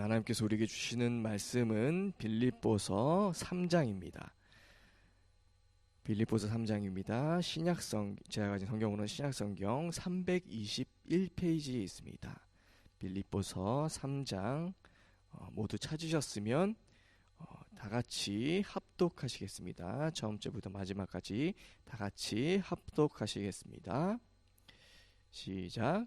하나님께서 우리에게 주시는 말씀은 빌립보서 3장입니다. 빌립보서 3장입니다. 신약성 제가 가진 성경으로는 신약성경 321페이지에 있습니다. 빌립보서 3장 어, 모두 찾으셨으면 어, 다 같이 합독하시겠습니다. 처음째부터 마지막까지 다 같이 합독하시겠습니다. 시작.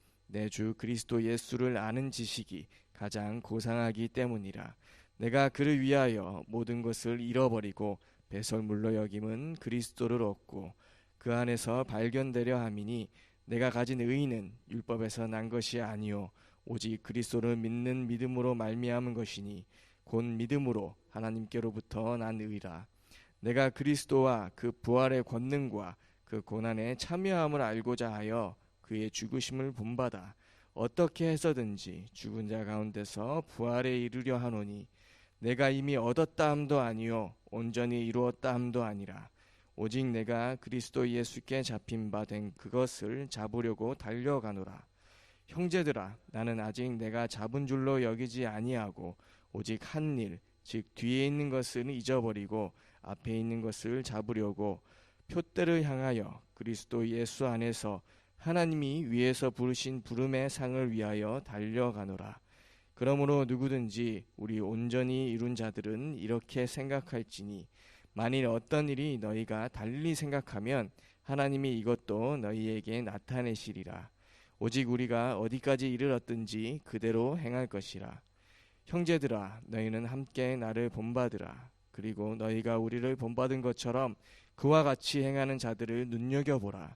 내 주 그리스도 예수를 아는 지식이 가장 고상하기 때문이라. 내가 그를 위하여 모든 것을 잃어버리고 배설물로 여김은 그리스도를 얻고 그 안에서 발견되려 함이니 내가 가진 의는 율법에서 난 것이 아니요 오직 그리스도를 믿는 믿음으로 말미암은 것이니 곧 믿음으로 하나님께로부터 난 의라 내가 그리스도와 그 부활의 권능과 그 고난에 참여함을 알고자 하여 그의 죽으심을 본받아 어떻게 해서든지 죽은 자 가운데서 부활에 이르려 하노니 내가 이미 얻었다 함도 아니요 온전히 이루었다 함도 아니라 오직 내가 그리스도 예수께 잡힌 바 된 그것을 잡으려고 달려가노라. 형제들아 나는 아직 내가 잡은 줄로 여기지 아니하고 오직 한 일 즉 뒤에 있는 것을 잊어버리고 앞에 있는 것을 잡으려고 표대를 향하여 그리스도 예수 안에서 하나님이 위에서 부르신 부름의 상을 위하여 달려가노라. 그러므로 누구든지 우리 온전히 이룬 자들은 이렇게 생각할지니 만일 어떤 일이 너희가 달리 생각하면 하나님이 이것도 너희에게 나타내시리라. 오직 우리가 어디까지 이르렀든지 그대로 행할 것이라. 형제들아 너희는 함께 나를 본받으라. 그리고 너희가 우리를 본받은 것처럼 그와 같이 행하는 자들을 눈여겨보라.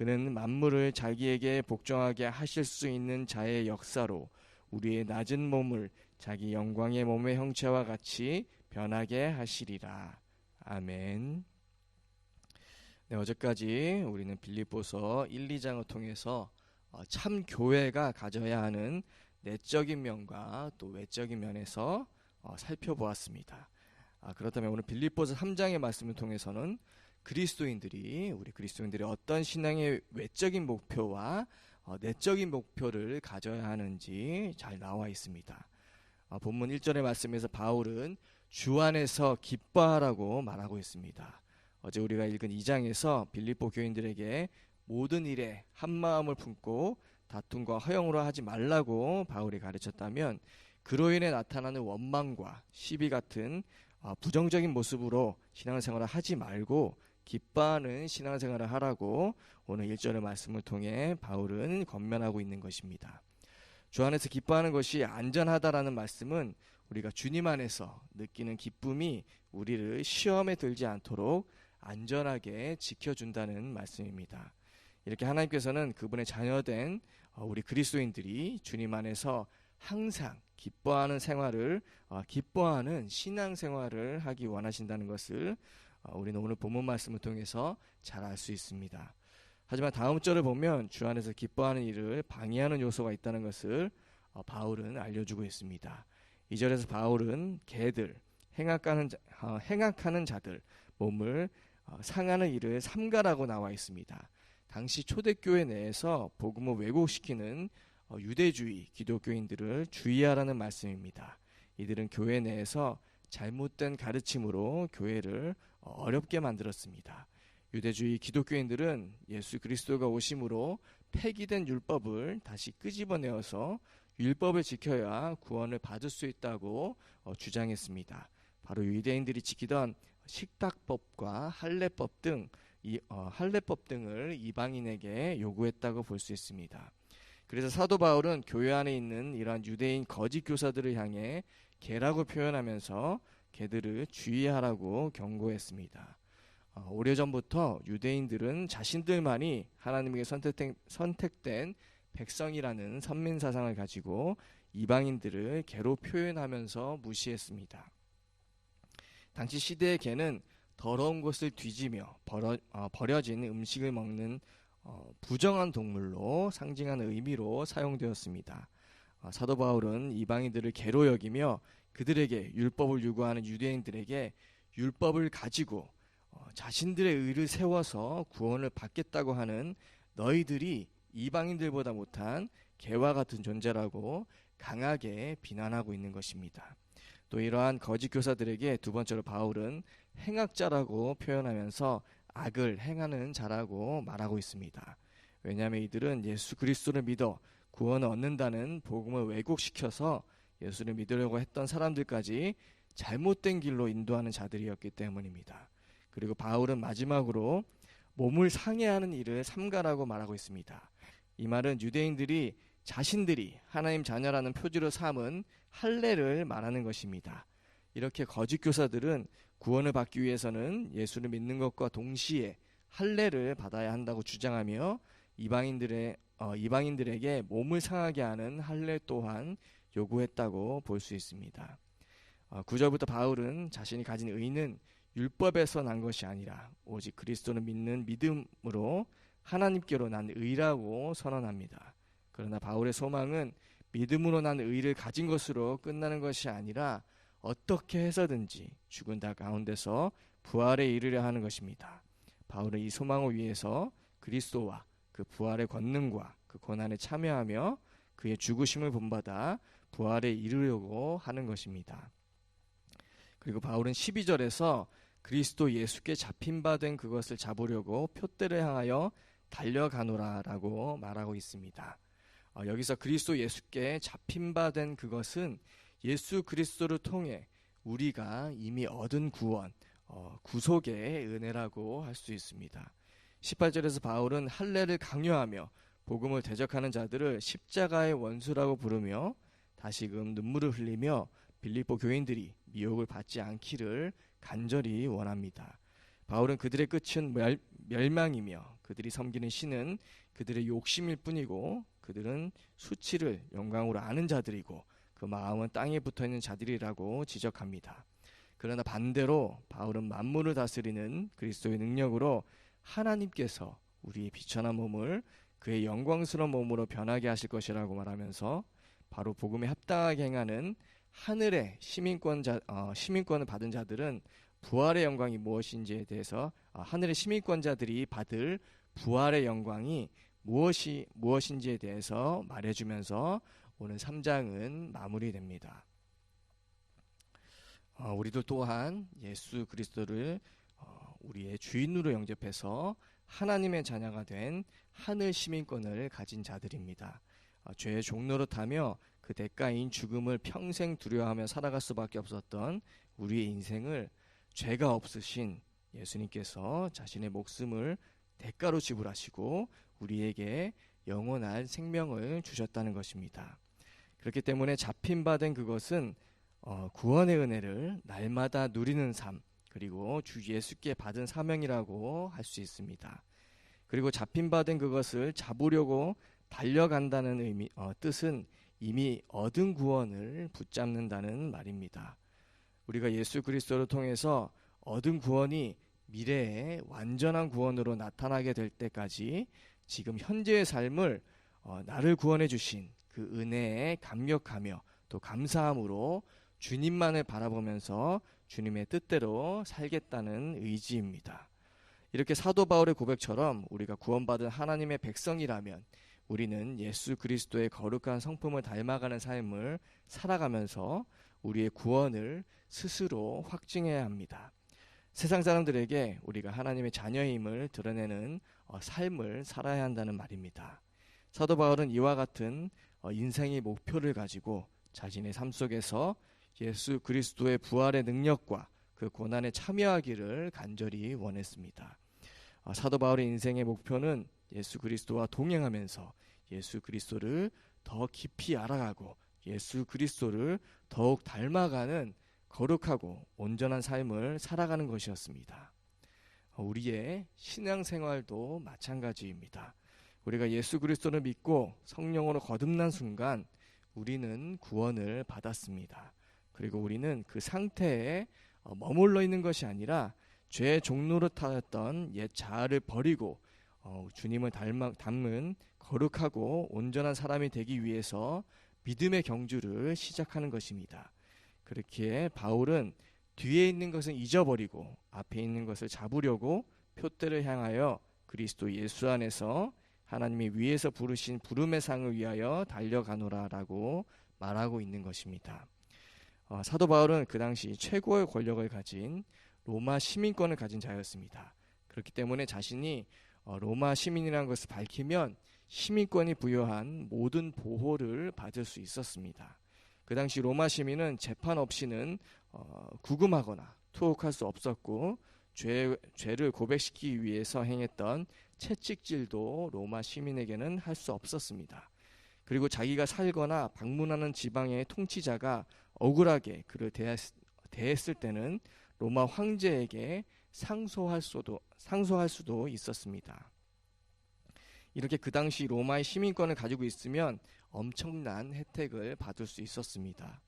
그는 만물을 자기에게 복종하게 하실 수 있는 자의 역사로 우리의 낮은 몸을 자기 영광의 몸의 형체와 같이 변하게 하시리라. 아멘. 네, 어제까지 우리는 빌립보서 1, 2장을 통해서 어, 참 교회가 가져야 하는 내적인 면과 또 외적인 면에서 어, 살펴보았습니다. 아, 그렇다면 오늘 빌립보서 3장의 말씀을 통해서는 그리스도인들이 우리 그리스도인들이 어떤 신앙의 외적인 목표와 어, 내적인 목표를 가져야 하는지 잘 나와 있습니다. 어, 본문 1절의 말씀에서 바울은 주 안에서 기뻐하라고 말하고 있습니다. 어제 우리가 읽은 2장에서 빌립보 교인들에게 모든 일에 한 마음을 품고 다툼과 허영으로 하지 말라고 바울이 가르쳤다면 그로 인해 나타나는 원망과 시비 같은 어, 부정적인 모습으로 신앙생활을 하지 말고 기뻐하는 신앙생활을 하라고 오늘 1절의 말씀을 통해 바울은 권면하고 있는 것입니다. 주 안에서 기뻐하는 것이 안전하다라는 말씀은 우리가 주님 안에서 느끼는 기쁨이 우리를 시험에 들지 않도록 안전하게 지켜준다는 말씀입니다. 이렇게 하나님께서는 그분의 자녀된 어, 우리 그리스도인들이 주님 안에서 항상 기뻐하는 생활을 어, 기뻐하는 신앙 생활을 하기 원하신다는 것을 어, 우리는 오늘 본문 말씀을 통해서 잘 알 수 있습니다. 하지만 다음 절을 보면 주 안에서 기뻐하는 일을 방해하는 요소가 있다는 것을 어, 바울은 알려주고 있습니다. 이 절에서 바울은 개들, 행악하는, 자, 어, 행악하는 자들, 몸을 어, 상하는 일을 삼가라고 나와 있습니다. 당시 초대교회 내에서 복음을 왜곡시키는 어, 유대주의 기독교인들을 주의하라는 말씀입니다. 이들은 교회 내에서 잘못된 가르침으로 교회를 어렵게 만들었습니다. 유대주의 기독교인들은 예수 그리스도가 오심으로 폐기된 율법을 다시 끄집어내어서 율법을 지켜야 구원을 받을 수 있다고 어, 주장했습니다. 바로 유대인들이 지키던 식탁법과 할례법 등 이, 어, 할례법 등을 이방인에게 요구했다고 볼 수 있습니다. 그래서 사도 바울은 교회 안에 있는 이러한 유대인 거짓 교사들을 향해 개라고 표현하면서 개들을 주의하라고 경고했습니다. 어, 오래전부터 유대인들은 자신들만이 하나님에게 선택된, 백성이라는 선민 사상을 가지고 이방인들을 개로 표현하면서 무시했습니다. 당시 시대의 개는 더러운 것을 뒤지며 버려, 어, 버려 진 음식을 먹는 어, 부정한 동물로 상징하는 의미로 사용되었습니다. 어, 사도 바울은 이방인들을 개로 여기며 그들에게 율법을 요구하는 유대인들에게 율법을 가지고 어, 자신들의 의를 세워서 구원을 받겠다고 하는 너희들이 이방인들보다 못한 개와 같은 존재라고 강하게 비난하고 있는 것입니다. 또 이러한 거짓 교사들에게 두 번째로 바울은 행악자라고 표현하면서 악을 행하는 자라고 말하고 있습니다. 왜냐하면 이들은 예수 그리스도를 믿어 구원을 얻는다는 복음을 왜곡시켜서 예수를 믿으려고 했던 사람들까지 잘못된 길로 인도하는 자들이었기 때문입니다. 그리고 바울은 마지막으로 몸을 상해하는 일을 삼가라고 말하고 있습니다. 이 말은 유대인들이 자신들이 하나님 자녀라는 표지로 삼은 할례를 말하는 것입니다. 이렇게 거짓 교사들은 구원을 받기 위해서는 예수를 믿는 것과 동시에 할례를 받아야 한다고 주장하며 이방인들의 어, 이방인들에게 몸을 상하게 하는 할례 또한 요구했다고 볼 수 있습니다. 어, 9절부터 바울은 자신이 가진 의는 율법에서 난 것이 아니라 오직 그리스도를 믿는 믿음으로 하나님께로 난 의라고 선언합니다. 그러나 바울의 소망은 믿음으로 난 의를 가진 것으로 끝나는 것이 아니라 어떻게 해서든지 죽은 자 가운데서 부활에 이르려 하는 것입니다. 바울은 이 소망을 위해서 그리스도와 그 부활의 권능과 그 고난에 참여하며 그의 죽으심을 본받아 부활에 이르려고 하는 것입니다. 그리고 바울은 12절에서 그리스도 예수께 잡힌 바 된 그것을 잡으려고 표대를 향하여 달려가노라라고 말하고 있습니다. 어, 여기서 그리스도 예수께 잡힌 바 된 그것은 예수 그리스도를 통해 우리가 이미 얻은 구원, 어, 구속의 은혜라고 할 수 있습니다. 18절에서 바울은 할례를 강요하며 복음을 대적하는 자들을 십자가의 원수라고 부르며 다시금 눈물을 흘리며 빌립보 교인들이 미혹을 받지 않기를 간절히 원합니다. 바울은 그들의 끝은 멸, 멸망이며 그들이 섬기는 신은 그들의 욕심일 뿐이고 그들은 수치를 영광으로 아는 자들이고 그 마음은 땅에 붙어 있는 자들이라고 지적합니다. 그러나 반대로 바울은 만물을 다스리는 그리스도의 능력으로 하나님께서 우리의 비천한 몸을 그의 영광스러운 몸으로 변하게 하실 것이라고 말하면서 바로 복음에 합당하게 행하는 하늘의 시민권 자 어, 시민권을 받은 자들은 부활의 영광이 무엇인지에 대해서 어, 하늘의 시민권자들이 받을 부활의 영광이 무엇이 무엇인지에 대해서 말해주면서 오늘 3장은 마무리됩니다. 어, 우리도 또한 예수 그리스도를 어, 우리의 주인으로 영접해서 하나님의 자녀가 된 하늘 시민권을 가진 자들입니다. 어, 죄의 타며 그 대가인 죽음을 평생 두려워하며 살아갈 수밖에 없었던 우리의 인생을 죄가 없으신 예수님께서 자신의 목숨을 대가로 지불하시고 우리에게 영원한 생명을 주셨다는 것입니다. 그렇기 때문에 잡힌 바 된 그것은 어, 구원의 은혜를 날마다 누리는 삶 그리고 주 예수께 받은 사명이라고 할 수 있습니다. 그리고 잡힌 바 된 그것을 잡으려고 달려간다는 의미 어, 뜻은 이미 얻은 구원을 붙잡는다는 말입니다. 우리가 예수 그리스도를 통해서 얻은 구원이 미래에 완전한 구원으로 나타나게 될 때까지 지금 현재의 삶을 어, 나를 구원해 주신 그 은혜에 감격하며 또 감사함으로 주님만을 바라보면서 주님의 뜻대로 살겠다는 의지입니다. 이렇게 사도 바울의 고백처럼 우리가 구원받은 하나님의 백성이라면 우리는 예수 그리스도의 거룩한 성품을 닮아가는 삶을 살아가면서 우리의 구원을 스스로 확증해야 합니다. 세상 사람들에게 우리가 하나님의 자녀임을 드러내는 어, 삶을 살아야 한다는 말입니다. 사도 바울은 이와 같은 어, 인생의 목표를 가지고 자신의 삶 속에서 예수 그리스도의 부활의 능력과 그 고난에 참여하기를 간절히 원했습니다. 어, 사도 바울의 인생의 목표는 예수 그리스도와 동행하면서 예수 그리스도를 더 깊이 알아가고 예수 그리스도를 더욱 닮아가는 거룩하고 온전한 삶을 살아가는 것이었습니다. 어, 우리의 신앙생활도 마찬가지입니다. 우리가 예수 그리스도를 믿고 성령으로 거듭난 순간 우리는 구원을 받았습니다. 그리고 우리는 그 상태에 어, 머물러 있는 것이 아니라 죄의 종로를 타였던 옛 자아를 버리고 어, 주님을 닮아, 닮은 거룩하고 온전한 사람이 되기 위해서 믿음의 경주를 시작하는 것입니다. 그렇게 바울은 뒤에 있는 것은 잊어버리고 앞에 있는 것을 잡으려고 표대를 향하여 그리스도 예수 안에서 하나님이 위에서 부르신 부름의 상을 위하여 달려가노라라고 말하고 있는 것입니다. 어, 사도 바울은 그 당시 최고의 권력을 가진 로마 시민권을 가진 자였습니다. 그렇기 때문에 자신이 어, 로마 시민이라는 것을 밝히면 시민권이 부여한 모든 보호를 받을 수 있었습니다. 그 당시 로마 시민은 재판 없이는 어, 구금하거나 투옥할 수 없었고 죄, 죄를 고백시키기 위해서 행했던 채찍질도 로마 시민에게는 할 수 없었습니다. 그리고 자기가 살거나 방문하는 지방의 통치자가 억울하게 그를 대했, 대했을 때는 로마 황제에게 상소할 수도 상소할 수도 있었습니다. 이렇게 그 당시 로마의 시민권을 가지고 있으면 엄청난 혜택을 받을 수 있었습니다.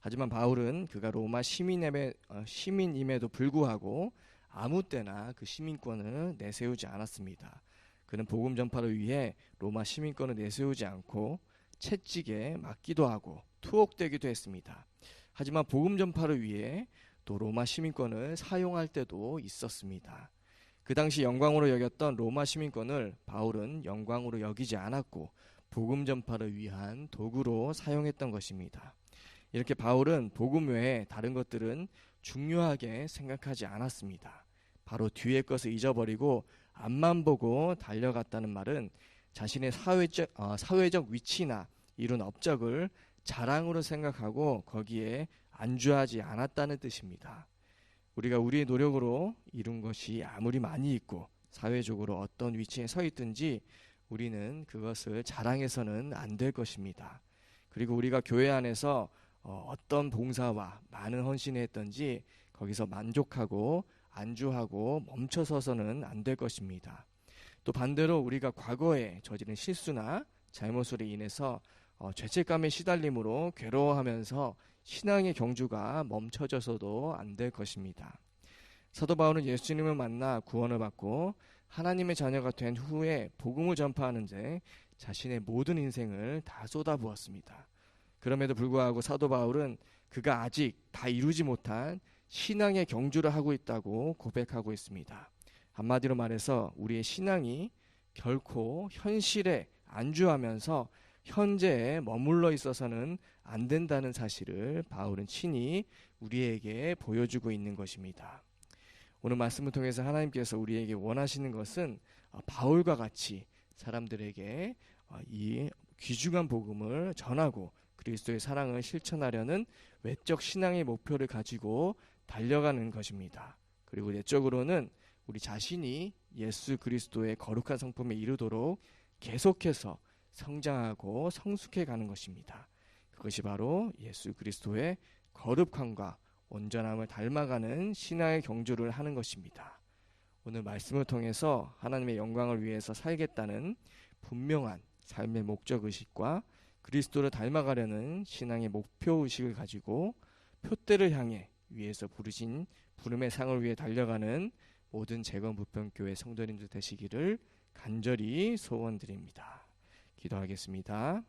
하지만 바울은 그가 로마 시민임에, 어, 시민임에도 불구하고 아무 때나 그 시민권을 내세우지 않았습니다. 그는 복음 전파를 위해 로마 시민권을 내세우지 않고 채찍에 맞기도 하고 투옥되기도 했습니다. 하지만 복음 전파를 위해 또 로마 시민권을 사용할 때도 있었습니다. 그 당시 영광으로 여겼던 로마 시민권을 바울은 영광으로 여기지 않았고 복음 전파를 위한 도구로 사용했던 것입니다. 이렇게 바울은 복음 외에 다른 것들은 중요하게 생각하지 않았습니다. 바로 뒤의 것을 잊어버리고 앞만 보고 달려갔다는 말은 자신의 사회적, 어, 사회적 위치나 이룬 업적을 자랑으로 생각하고 거기에 안주하지 않았다는 뜻입니다. 우리가 우리의 노력으로 이룬 것이 아무리 많이 있고 사회적으로 어떤 위치에 서 있든지 우리는 그것을 자랑해서는 안 될 것입니다. 그리고 우리가 교회 안에서 어, 떤 봉사와 많은 헌신을 했던지 거기서 만족하고 안주하고 멈춰서서는 안 될 것입니다. 또 반대로 우리가 과거에 저지른 실수나 잘못으로 인해서 어, 죄책감에 시달림으로 괴로워하면서 신앙의 경주가 멈춰져서도 안 될 것입니다. 사도 바울은 예수님을 만나 구원을 받고 하나님의 자녀가 된 후에 복음을 전파하는데 자신의 모든 인생을 다 쏟아부었습니다. 그럼에도 불구하고 사도 바울은 그가 아직 다 이루지 못한 신앙의 경주를 하고 있다고 고백하고 있습니다. 한마디로 말해서 우리의 신앙이 결코 현실에 안주하면서 현재에 머물러 있어서는 안 된다는 사실을 바울은 친히 우리에게 보여주고 있는 것입니다. 오늘 말씀을 통해서 하나님께서 우리에게 원하시는 것은 어, 바울과 같이 사람들에게 어, 이 귀중한 복음을 전하고 그리스도의 사랑을 실천하려는 외적 신앙의 목표를 가지고 달려가는 것입니다. 그리고 내적으로는 우리 자신이 예수 그리스도의 거룩한 성품에 이르도록 계속해서 성장하고 성숙해 가는 것입니다. 그것이 바로 예수 그리스도의 거룩함과 온전함을 닮아가는 신앙의 경주를 하는 것입니다. 오늘 말씀을 통해서 하나님의 영광을 위해서 살겠다는 분명한 삶의 목적 의식과 그리스도를 닮아가려는 신앙의 목표 의식을 가지고 표대를 향해 위에서 부르신 부름의 상을 위해 달려가는 모든 재건 부평교회 성도님들 되시기를 간절히 소원드립니다. 기도하겠습니다.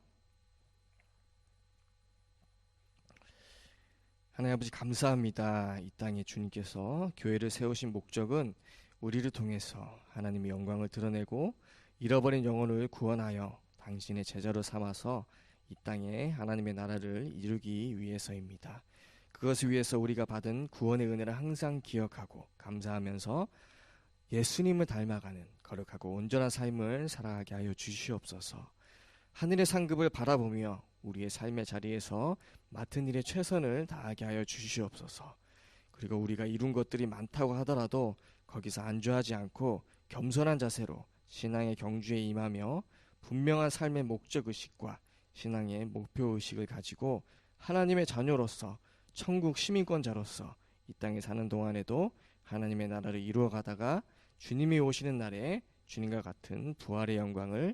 하나님 아버지 감사합니다. 이 땅에 주님께서 교회를 세우신 목적은 우리를 통해서 하나님의 영광을 드러내고 잃어버린 영혼을 구원하여 당신의 제자로 삼아서 이 땅에 하나님의 나라를 이루기 위해서입니다. 그것을 위해서 우리가 받은 구원의 은혜를 항상 기억하고 감사하면서 예수님을 닮아가는 거룩하고 온전한 삶을 살아가게 하여 주시옵소서. 하늘의 상급을 바라보며 우리의 삶의 자리에서 맡은 일에 최선을 다하게 하여 주시옵소서. 그리고 우리가 이룬 것들이 많다고 하더라도 거기서 안주하지 않고 겸손한 자세로 신앙의 경주에 임하며 분명한 삶의 목적 의식과 신앙의 목표 의식을 가지고 하나님의 자녀로서 천국 시민권자로서 이 땅에 사는 동안에도 하나님의 나라를 이루어 가다가 주님이 오시는 날에 주님과 같은 부활의 영광을